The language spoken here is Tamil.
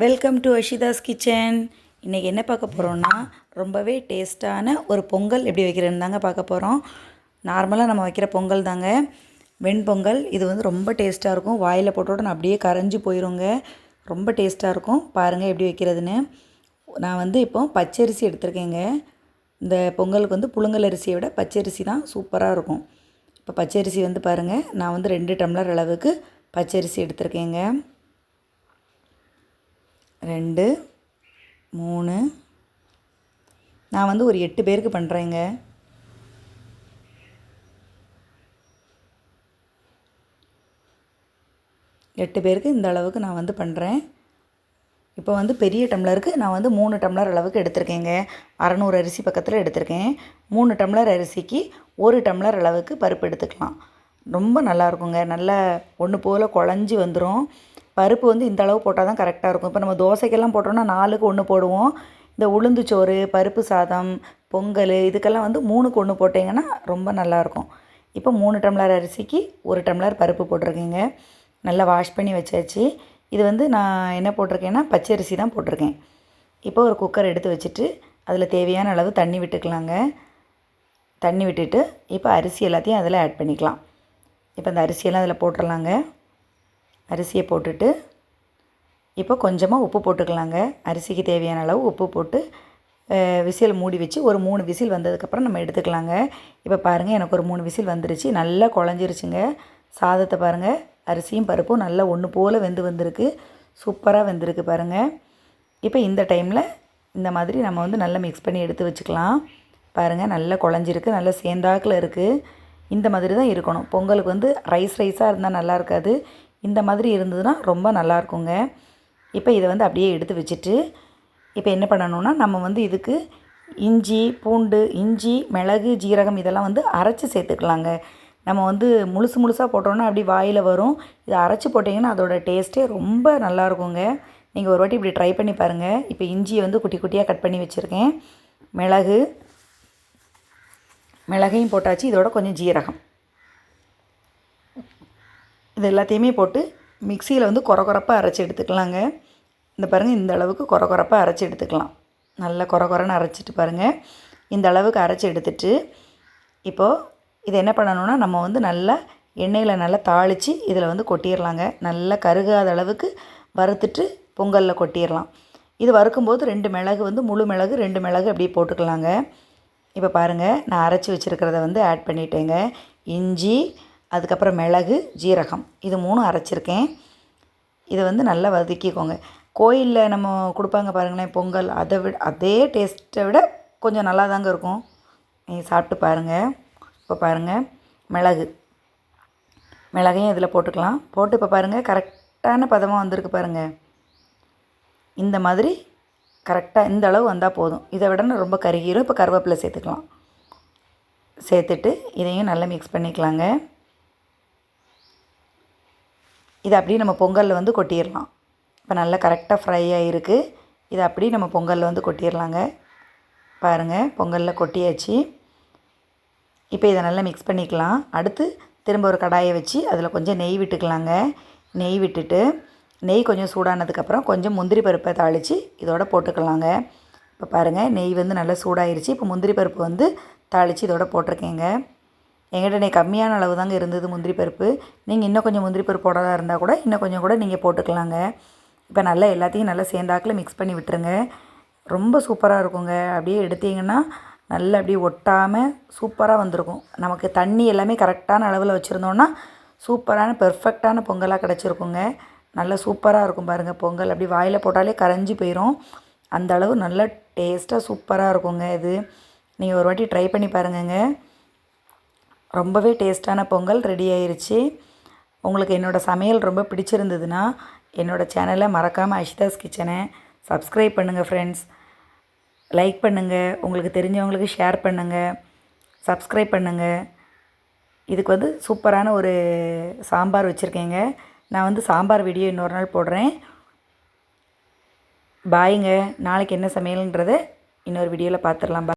வெல்கம் டு அஷிதாஸ் கிச்சன் இன்றைக்கி என்ன பார்க்க போகிறோன்னா ரொம்பவே டேஸ்ட்டான ஒரு பொங்கல் எப்படி வைக்கிறேன்னு தாங்க பார்க்க போகிறோம் நார்மலாக நம்ம வைக்கிற பொங்கல் தாங்க. வெண்பொங்கல் இது வந்து ரொம்ப டேஸ்ட்டாக இருக்கும். வாயில் போட்டோட அப்படியே கரைஞ்சி போயிடுங்க ரொம்ப டேஸ்ட்டாக இருக்கும். பாருங்கள் எப்படி வைக்கிறதுன்னு. நான் வந்து இப்போ பச்சரிசி எடுத்திருக்கேங்க. இந்த பொங்கலுக்கு வந்து புழுங்கல் அரிசியை விட பச்சரிசி தான் சூப்பராக இருக்கும். இப்போ பச்சரிசி வந்து பாருங்கள் நான் வந்து ரெண்டு டம்ளர் அளவுக்கு பச்சரிசி எடுத்திருக்கேங்க. ரெண்டு மூணு. நான் வந்து ஒரு எட்டு பேருக்கு பண்ணுறேங்க எட்டு பேருக்கு இந்த அளவுக்கு நான் வந்து பண்ணுறேன் இப்போ வந்து பெரிய டம்ளருக்கு நான் வந்து மூணு டம்ளர் அளவுக்கு எடுத்திருக்கேங்க. அறநூறு அரிசி பக்கத்தில் எடுத்திருக்கேன். மூணு டம்ளர் அரிசிக்கு ஒரு டம்ளர் அளவுக்கு பருப்பு எடுத்துக்கலாம். ரொம்ப நல்லாயிருக்குங்க நல்லா ஒன்று போல் குழஞ்சி வந்துடும் பருப்பு வந்து இந்த அளவு போட்டால் தான் கரெக்டாக இருக்கும். இப்போ நம்ம தோசைக்கெல்லாம் போட்டோம்னா நாலுக்கு ஒன்று போடுவோம். இந்த உளுந்து சோறு பருப்பு சாதம் பொங்கல் இதுக்கெல்லாம் வந்து மூணுக்கு ஒன்று போட்டிங்கன்னா ரொம்ப நல்லாயிருக்கும் இப்போ மூணு டம்ளர் அரிசிக்கு ஒரு டம்ளர் பருப்பு போட்டிருக்கேங்க. நல்லா வாஷ் பண்ணி வச்சாச்சு. இது வந்து நான் என்ன போட்டிருக்கேன்னா பச்சை அரிசி தான் போட்டிருக்கேன். இப்போ ஒரு குக்கர் எடுத்து வச்சுட்டு அதில் தேவையான அளவு தண்ணி விட்டுக்கலாங்க. தண்ணி விட்டுட்டு இப்போ அரிசி எல்லாத்தையும் அதில் ஆட் பண்ணிக்கலாம். இப்போ அந்த அரிசியெல்லாம் அதில் போட்டுடலாங்க அரிசியை போட்டுட்டு இப்போ கொஞ்சமாக உப்பு போட்டுக்கலாங்க. அரிசிக்கு தேவையான அளவு உப்பு போட்டு விசில் மூடி வச்சு ஒரு மூணு விசில் வந்ததுக்கப்புறம் நம்ம எடுத்துக்கலாங்க. இப்போ பாருங்கள் எனக்கு ஒரு மூணு விசில் வந்துருச்சு. நல்லா குழஞ்சிருச்சுங்க. சாதத்தை பாருங்கள் அரிசியும் பருப்பும் நல்லா ஒன்று போல் வெந்து வந்திருக்கு. சூப்பராக வெந்திருக்கு பாருங்கள் இப்போ இந்த டைமில் இந்த மாதிரி நம்ம வந்து நல்லா மிக்ஸ் பண்ணி எடுத்து வச்சுக்கலாம். பாருங்கள் நல்லா குழஞ்சிருக்கு நல்லா சேர்ந்தாக்கில் இருக்குது இந்த மாதிரி தான் இருக்கணும். பொங்கலுக்கு வந்து ரைஸ் ரைஸாக இருந்தால் நல்லா இருக்காது. இந்த மாதிரி இருந்ததுன்னா ரொம்ப நல்லாயிருக்குங்க. இப்போ இதை வந்து அப்படியே எடுத்து வச்சுட்டு இப்போ என்ன பண்ணணும்னா நம்ம வந்து இதுக்கு இஞ்சி பூண்டு இஞ்சி மிளகு ஜீரகம் இதெல்லாம் வந்து அரைச்சி சேர்த்துக்கலாங்க. நம்ம வந்து முழுசு முழுசாக போட்டோன்னா அப்படி வாயில் வரும். இதை அரைச்சி போட்டிங்கன்னா அதோடய டேஸ்ட்டே ரொம்ப நல்லாயிருக்குங்க. நீங்கள் ஒரு வாட்டி இப்படி ட்ரை பண்ணி பாருங்கள் இப்போ இஞ்சியை வந்து குட்டி குட்டியாக கட் பண்ணி வச்சுருக்கேன். மிளகு மிளகையும் போட்டாச்சு. இதோட கொஞ்சம் ஜீரகம். இது எல்லாத்தையுமே போட்டு மிக்சியில் வந்து குறை குறப்பாக அரைச்சி எடுத்துக்கலாங்க. இந்த பாருங்கள் இந்த அளவுக்கு குறை குறப்பாக அரைச்சி எடுத்துக்கலாம். நல்லா குறை குறைன்னு அரைச்சிட்டு பாருங்கள் இந்த அளவுக்கு அரைச்சி எடுத்துட்டு இப்போது இதை என்ன பண்ணணுன்னா நம்ம வந்து நல்லா எண்ணெயில் நல்லா தாளித்து இதில் வந்து கொட்டிடலாங்க நல்லா கருகாத அளவுக்கு வறுத்துட்டு பொங்கலில் கொட்டிடலாம் இது வறுக்கும்போது ரெண்டு மிளகு வந்து முழு மிளகு ரெண்டு மிளகு அப்படியே போட்டுக்கலாங்க. இப்போ பாருங்கள் நான் அரைச்சி வச்சுருக்கிறத வந்து ஆட் பண்ணிட்டேங்க. இஞ்சி அதுக்கப்புறம் மிளகு ஜீரகம். இது மூணும் அரைச்சிருக்கேன். இதை வந்து நல்லா வதக்கிக்கோங்க. கோயிலில் நம்ம கொடுப்பாங்க பாருங்களேன் பொங்கல். அதை விட அதே டேஸ்ட்டை விட கொஞ்சம் நல்லா தாங்க இருக்கும். நீங்கள் சாப்பிட்டு பாருங்கள் இப்போ பாருங்கள் மிளகு. மிளகையும் இதில் போட்டுக்கலாம். போட்டு இப்போ பாருங்கள் கரெக்டான பதமாக வந்திருக்கு பாருங்கள் இந்த மாதிரி கரெக்டாக இந்த அளவு வந்தால் போதும். இதை விட ரொம்ப கருகிரும். இப்போ கருவேப்பிலை சேர்த்துக்கலாம். சேர்த்துட்டு இதையும் நல்லா மிக்ஸ் பண்ணிக்கலாங்க. இதை அப்படியே நம்ம பொங்கலில் வந்து கொட்டிடலாம். இப்போ நல்லா கரெக்டாக ஃப்ரை ஆகிருக்கு இதை அப்படியே நம்ம பொங்கலில் வந்து கொட்டிடலாங்க. பாருங்கள் பொங்கலில் கொட்டியாச்சு. இப்போ இதை நல்லா மிக்ஸ் பண்ணிக்கலாம். அடுத்து திரும்ப ஒரு கடாயை வச்சு அதில் கொஞ்சம் நெய் விட்டுக்கலாங்க. நெய் விட்டுட்டு நெய் கொஞ்சம் சூடானதுக்கப்புறம் கொஞ்சம் முந்திரி பருப்பை தாளித்து இதோட போட்டுக்கலாங்க. இப்போ பாருங்கள் நெய் வந்து நல்லா சூடாயிருச்சு. இப்போ முந்திரி பருப்பு வந்து தாளித்து இதோட போட்டிருக்கேங்க. எங்கிட்ட நீ கம்மியான அளவு தாங்க இருந்தது முந்திரி பருப்பு. நீங்கள் இன்னும் கொஞ்சம் முந்திரி பருப்பு போடாதா இருந்தால் கூட இன்னும் கொஞ்சம் கூட நீங்கள் போட்டுக்கலாங்க. இப்போ நல்லா எல்லாத்தையும் நல்லா சேர்ந்தாக்கில் மிக்ஸ் பண்ணி விட்டுருங்க. ரொம்ப சூப்பராக இருக்குங்க. அப்படியே எடுத்தீங்கன்னா நல்லா அப்படியே ஒட்டாமல் சூப்பராக வந்திருக்கும். நமக்கு தண்ணி எல்லாமே கரெக்டான அளவில் வச்சுருந்தோன்னா சூப்பரான பெர்ஃபெக்டான பொங்கலாக கிடச்சிருக்குங்க. நல்லா சூப்பராக இருக்கும் பாருங்கள் பொங்கல். அப்படி வாயில் போட்டாலே கரைஞ்சி போயிடும் அந்த அளவு நல்லா டேஸ்ட்டாக சூப்பராக இருக்குங்க இது. நீங்கள் ஒரு வாட்டி ட்ரை பண்ணி பாருங்கங்க. ரொம்பவே டேஸ்ட்டான பொங்கல் ரெடி ஆயிடுச்சு உங்களுக்கு என்னோடய சமையல் ரொம்ப பிடிச்சிருந்ததுன்னா என்னோடய சேனலை மறக்காமல் அஷிதாஸ் கிச்சனை சப்ஸ்கிரைப் பண்ணுங்கள் ஃப்ரெண்ட்ஸ் லைக் பண்ணுங்கள் உங்களுக்கு தெரிஞ்சவங்களுக்கு ஷேர் பண்ணுங்கள் சப்ஸ்கிரைப் பண்ணுங்கள் இதுக்கு வந்து சூப்பரான ஒரு சாம்பார் வச்சுருக்கேங்க. நான் வந்து சாம்பார் வீடியோ இன்னொரு நாள் போடுறேன். பாய்ங்க நாளைக்கு என்ன சமையல்ன்றதை இன்னொரு வீடியோவில் பார்த்துடலாம்